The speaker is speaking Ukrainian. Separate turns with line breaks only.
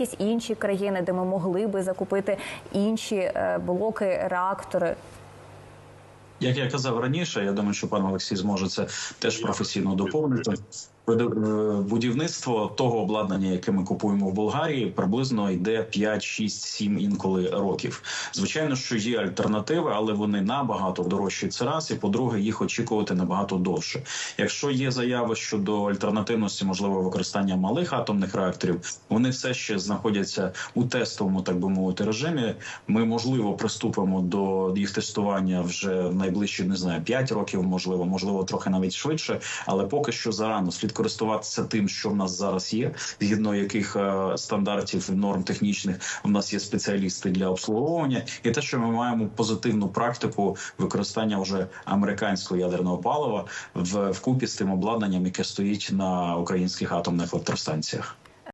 якісь інші країни, де ми могли би закупити інші е, блоки, реактори?
Як я казав раніше, я думаю, що пан Олексій зможе це теж професійно доповнити. Е, Будівництво того обладнання, яке ми купуємо в Болгарії, приблизно йде 5, 6, 7 інколи років. Звичайно, що є альтернативи, але вони набагато дорожчі. Це раз, і по-друге, їх очікувати набагато довше. Якщо є заяви щодо альтернативності, можливо, використання малих атомних реакторів, вони все ще знаходяться у тестовому, так би мовити, режимі. Ми можливо приступимо до їх тестування вже в найближчі не знаю 5 років, можливо, можливо, трохи навіть швидше, але поки що зарано слід користуватися тим, що в нас зараз є, згідно яких е, стандартів норм технічних в нас є спеціалісти для обслуговування, і те, що ми маємо позитивну практику використання вже американського ядерного палива в вкупі з тим обладнанням, яке стоїть на українських атомних електростанціях.